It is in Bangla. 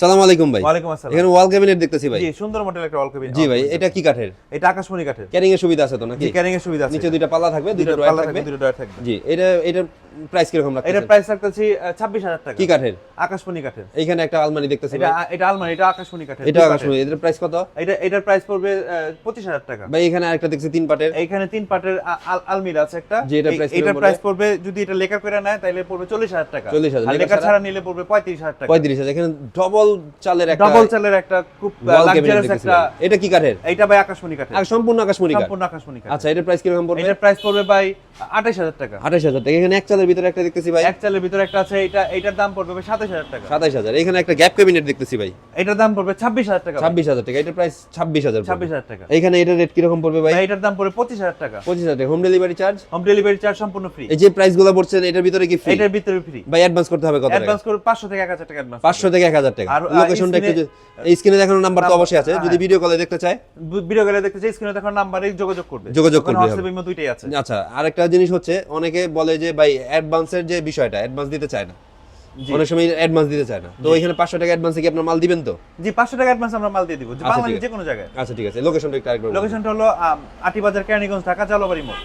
সালাম আলাইকুম ভাই। ওয়ালাইকুম আসসালাম। এখানে ওয়াল ক্যাবিনেট দেখতেছি ভাই। জি সুন্দর মডেল একটা ওয়াল ক্যাবিনেট জি ভাই এটা কি কাঠের? এটা আকাশমণি কাঠের। ক্যারিং এর সুবিধা আছে তো নাকি? ক্যারিং এর সুবিধা আছে। নিচে দুইটা পাল্লা থাকবে দুইটা দুটো ড্রয়ার থাকবে। দুইটা দুটো ডয়ার থাকবে। জি এটা এটার প্রাইস কীরকম এটা প্রাইস রাখতেছি ছাব্বিশ হাজার টাকা। কি কাঠের? আকাশমণি কাঠের। এইখানে একটা আলমারি দেখতেছি এটা এটা আলমারি এটা আকাশমণি কাঠের। এটা দুই আকাশ পাটের। এটার প্রাইস কত? এটা এটার প্রাইস পড়বে পঁচিশ হাজার টাকা। ভাই এখানে আরেকটা দেখছি তিন পাটের। এইখানে তিন পাটের আলমিরা আছে একটা। এটার এই- এটার প্রাইস পড়বে যদি এটা লেখা করে নেয় তাহলে পড়বে চল্লিশ হাজার টাকা। 40,000 আর লেখা ছাড়া? নিলে পড়বে পঁয়ত্রিশ হাজার টাকা। পঁয়ত্রিশ হাজার। এখানে ডবল চালের একটা ডবল চালের একটা খুব লাক্সারিয়াস একটা এটা কি কাঠের? এইটা ভাই আকাশমণি কাঠের। আর সম্পূর্ণ আকাশমণি কাঠ। সম্পূর্ণ আকাশমণি কাঠ আচ্ছা এটার প্রাইস কীরকম পড়বে? এটার প্রাইস পড়বে ভাই আঠাশ হাজার টাকা। আঠাশ হাজার টাকা। এখানে এক চালের ভিতরে একটা দেখতেছি ভাই। এক চালের ভিতরে একটা আছে এটা এটার দাম পড়বে সাতাশ হাজার টাকা। সাতাইশ হাজার। এখানে একটা গ্যাপ ক্যাবিনেট দেখতেছি ভাই। এটার দাম পড়বে ছাব্বিশ হাজার টাকা ছাব্বিশ হাজার টাকা। এটার প্রাইস ছাব্বিশ হাজার ছাব্বিশ হাজার টাকা। এখানে এটার রেট কীরকম পড়বে ভাই? এটার দাম পড়বে পঁচিশ হাজার টাকা। পঁচিশ হাজার টাকা। Home delivery charge home delivery charge সম্পূর্ণ ফ্রি এই যে প্রাইসগুলো পড়ছেন এটার ভিতরে কি ফ্রি এটার ভিতরে ফ্রি ভাই অ্যাডভান্স করতে হবে কত টাকা? অ্যাডভান্স করে পাঁচশো থেকে এক হাজার টাকা অ্যাডভান্স পাঁচশো থেকে এক হাজার টাকা। আর, লোকেশনটা একটু এই স্ক্রিনে দেখানোর নাম্বার তো অবশ্যই আছে। যদি হ্যাঁ। ভিডিও কলে দেখতে চায় ভিডিও কলে দেখতে চাই স্ক্রিনে দেখার নাম্বারে যোগাযোগ করবে। যোগাযোগ করবে হোয়াটসঅ্যাপ ইমো দুইটাই আছে। আচ্ছা আরেকটা জিনিস হচ্ছে অনেকে বলে যে ভাই অ্যাডভান্সের যে বিষয়টা অ্যাডভান্স দিতে চায় না। অনেক সময় অ্যাডভান্স দিতে চায় না। তো এখানে পাঁচশো টাকা অ্যাডভান্সে কি আপনার মাল দিবেন তো? জি পাঁচশো টাকা অ্যাডভান্স আমরা মাল দিয়ে দিব। আচ্ছা, বাংলাদেশ যে কোনো জায়গায়। আচ্ছা ঠিক আছে। লোকেশনটা একটু লোকেশনটা হলো আটি আটিবাজার কেরানীগঞ্জ ঢাকা চালোবাড়ি মোড়।